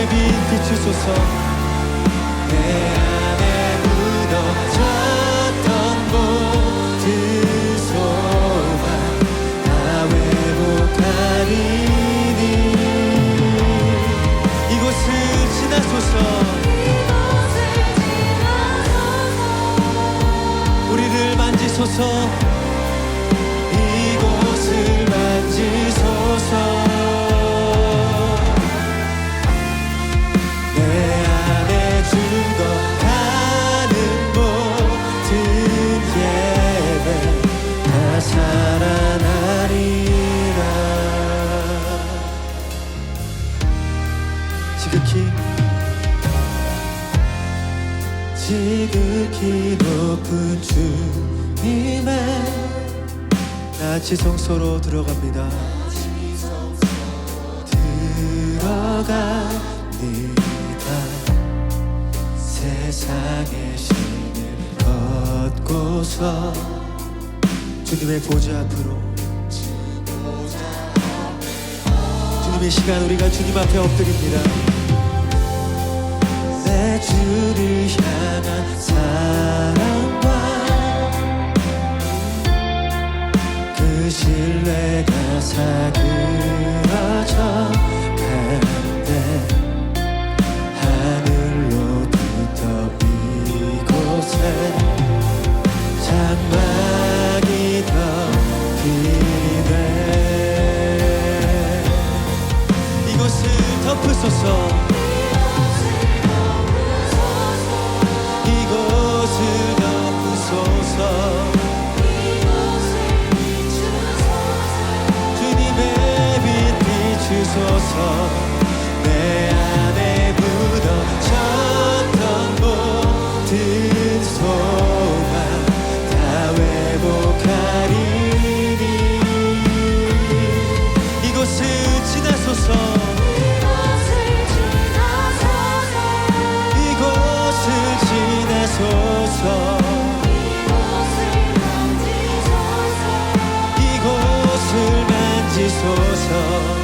아멘. 주님의 빛 비추소서. 내 안에 묻어졌던 모든 소망 다 회복하리니 이곳을 지나소서 우리를 만지소서 이곳을 만지소서 지극히 지극히 높은 주님의 나 지성소로 들어갑니다. 들어갑니다. 세상의 신을 걷고서 주님의 보좌 앞으로. 주님의 시간 우리가 주님 앞에 엎드립니다. 내 주를 향한 사랑과 그 신뢰가 사그러져 만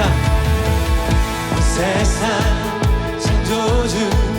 세상 온 세상 창조주.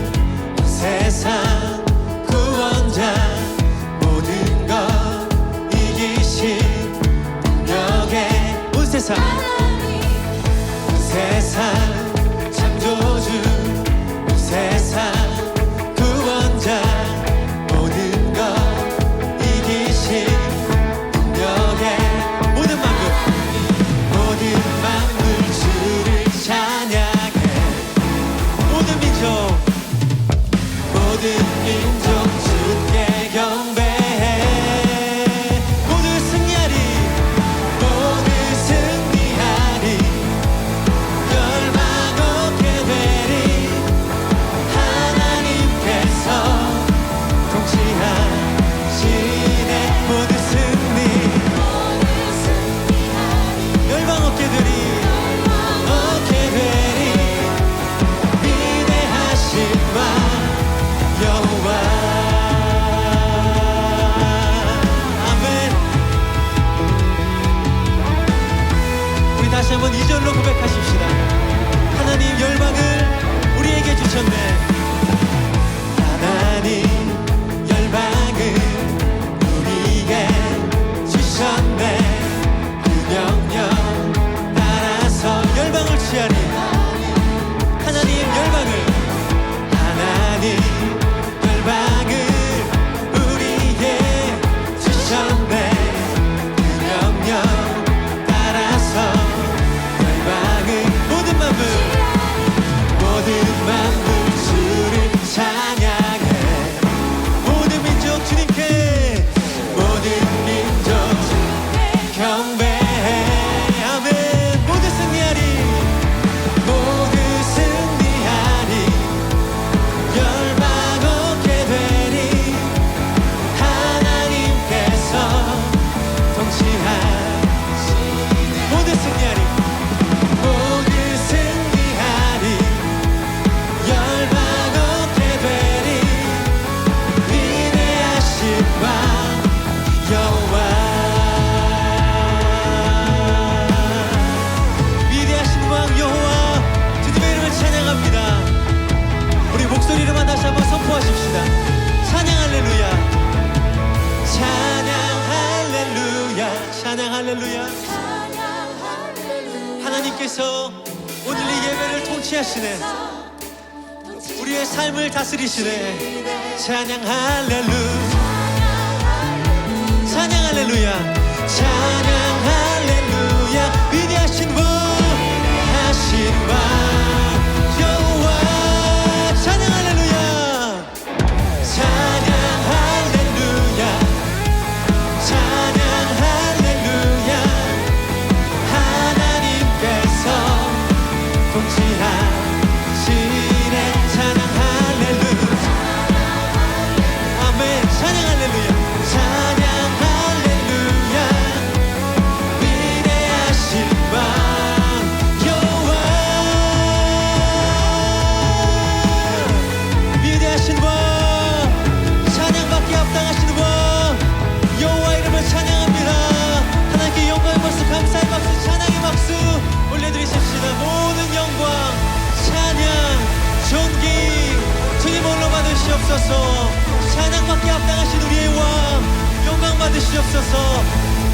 주시옵소서. 찬양밖에 합당하신 우리의 왕 영광 받으시옵소서.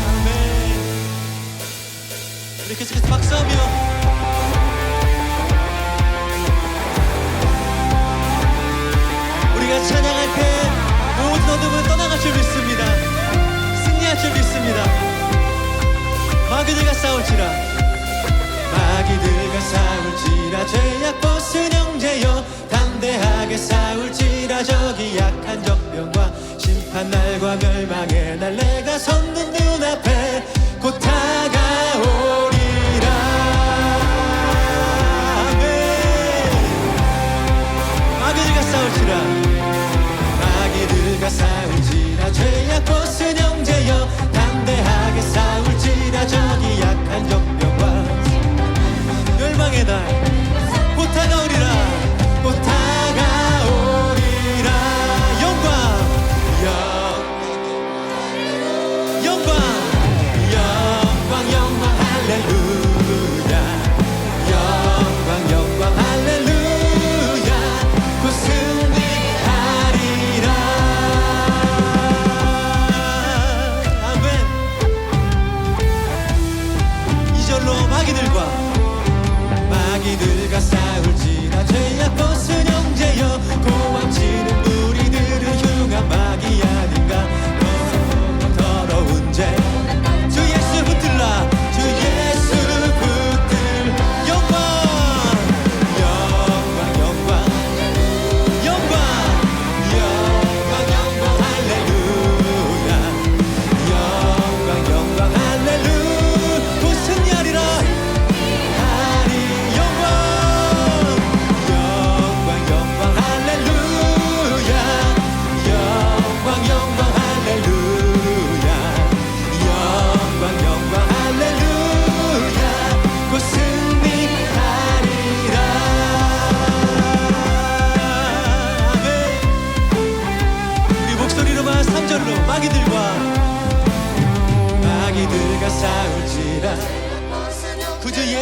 아멘. 우리 계속해서 박수하며. 우리가 찬양할 때 모든 어둠은 떠나갈 줄 믿습니다. 승리할 줄 믿습니다. 마귀들과 싸울지라. 마귀들과 싸울지라 죄악 벗은 형제여. 담대하게 싸울지라 저기 약한 적병과 심판 날과 멸망의 날 내가 섰는 눈앞에 곧 다가오리라. 아멘. 아기들과 싸울지라. 아기들과 싸울지라. 죄악 벗은 형제여 담대하게 싸울지라. 저기 약한 적병과 멸망의 날.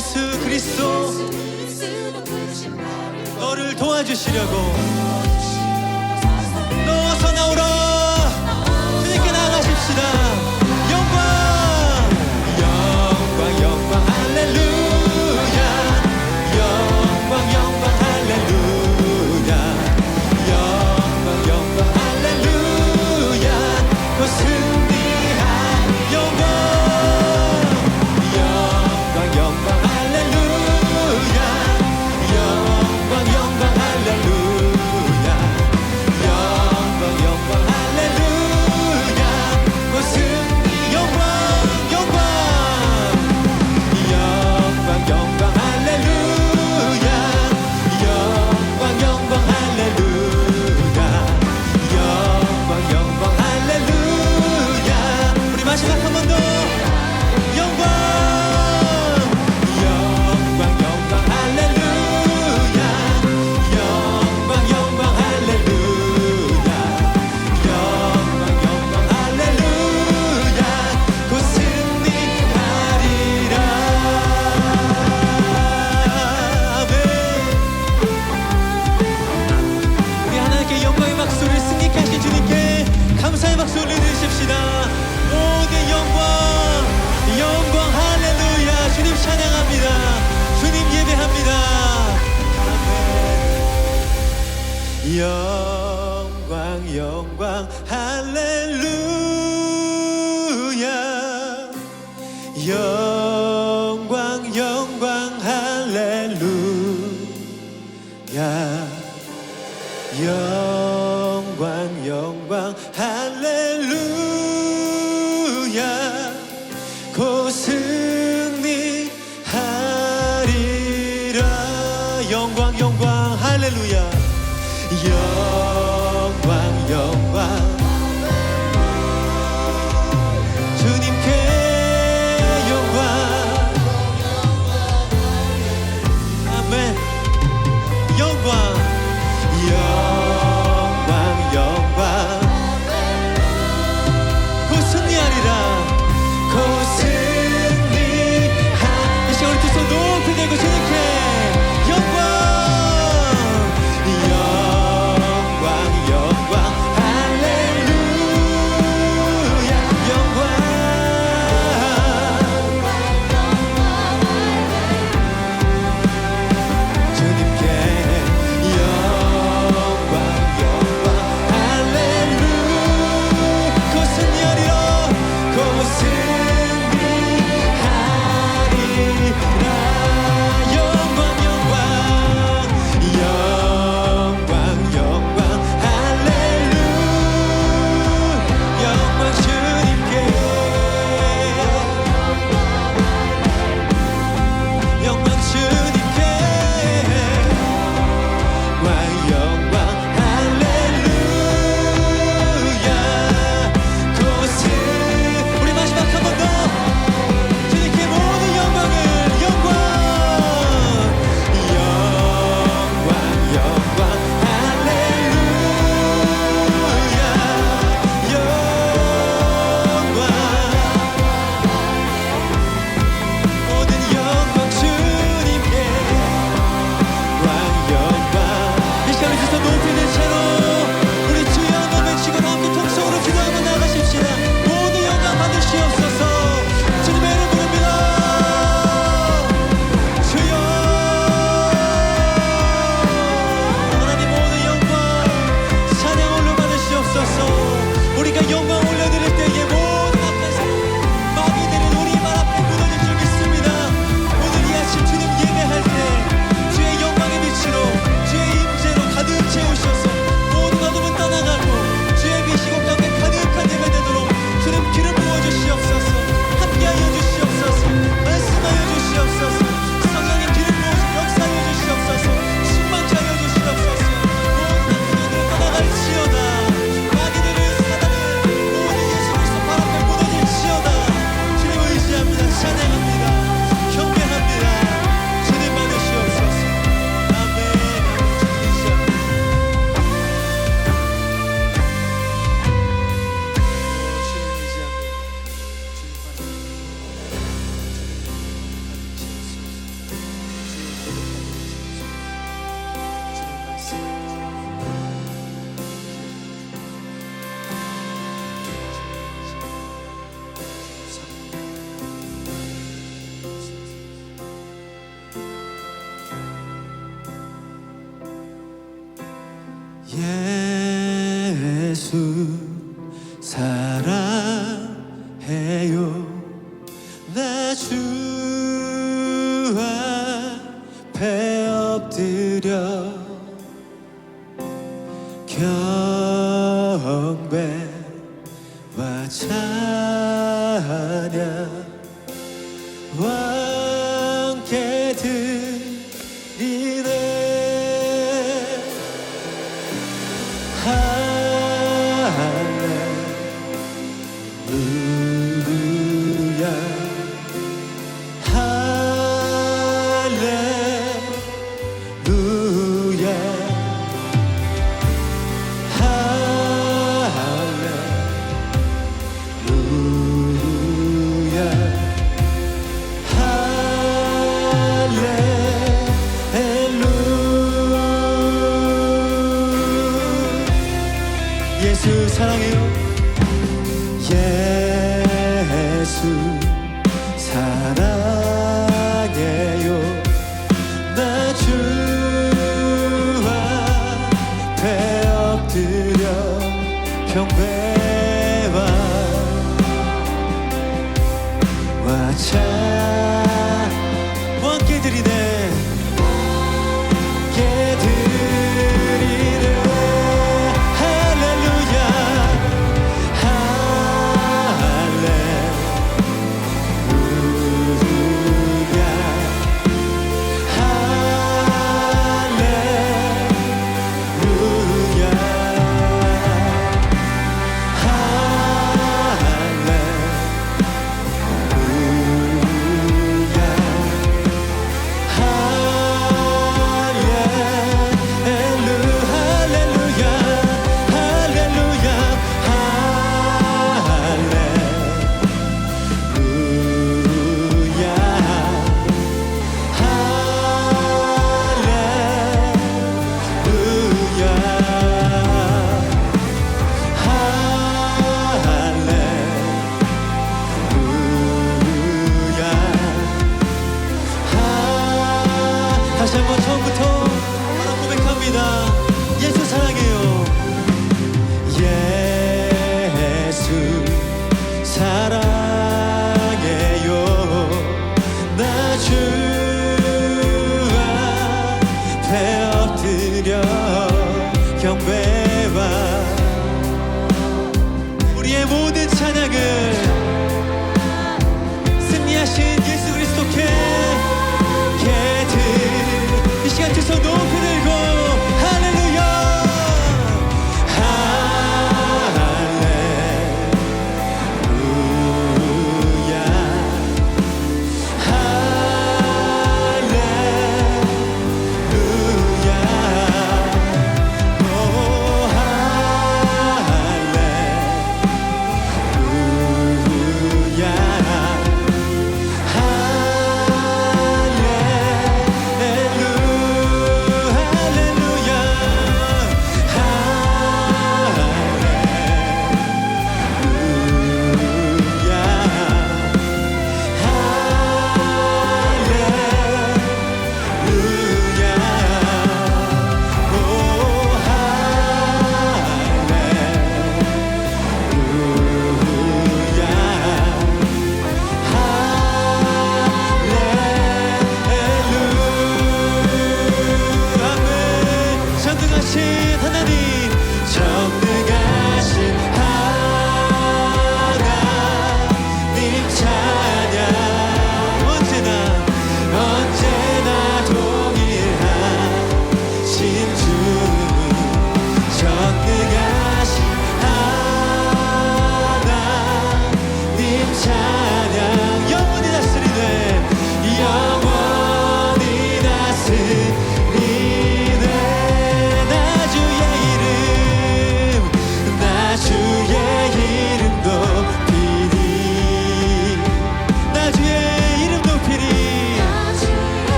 예수 그리스도. 너를 도와주시려고. 감사의 박수 올려주십시다. 모든 영광, 영광 할렐루야. 주님 찬양합니다. 주님 예배합니다. 아멘. 영광, 영광 할렐루야. 영광, 영광 할렐루야. 영 영광 영광.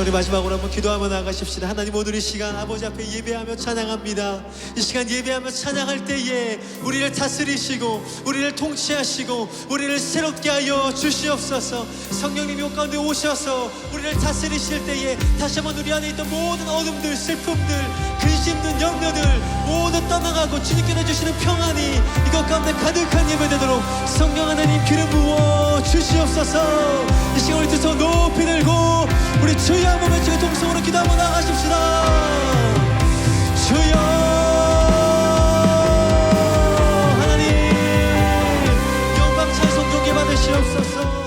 우리 마지막으로 한번 기도하며 나가십시다. 하나님 오늘 이 시간 아버지 앞에 예배하며 찬양합니다. 이 시간 예배하며 찬양할 때에 우리를 다스리시고 우리를 통치하시고 우리를 새롭게 하여 주시옵소서. 성령님이 옷 가운데 오셔서 우리를 다스리실 때에 다시 한번 우리 안에 있던 모든 어둠들, 슬픔들, 근심들, 염려들 모두 떠나가고 주님께서 주시는 평안이 이것 가운데 가득한 예배되도록 성령 하나님 기름 부어 주시옵소서. 이 시간 우리 두손 높이 들고 우리 주여 한번 외치고 통성으로 기도 한번 나가십시다. 주여 하나님 영광 찬송 높게 받으시옵소서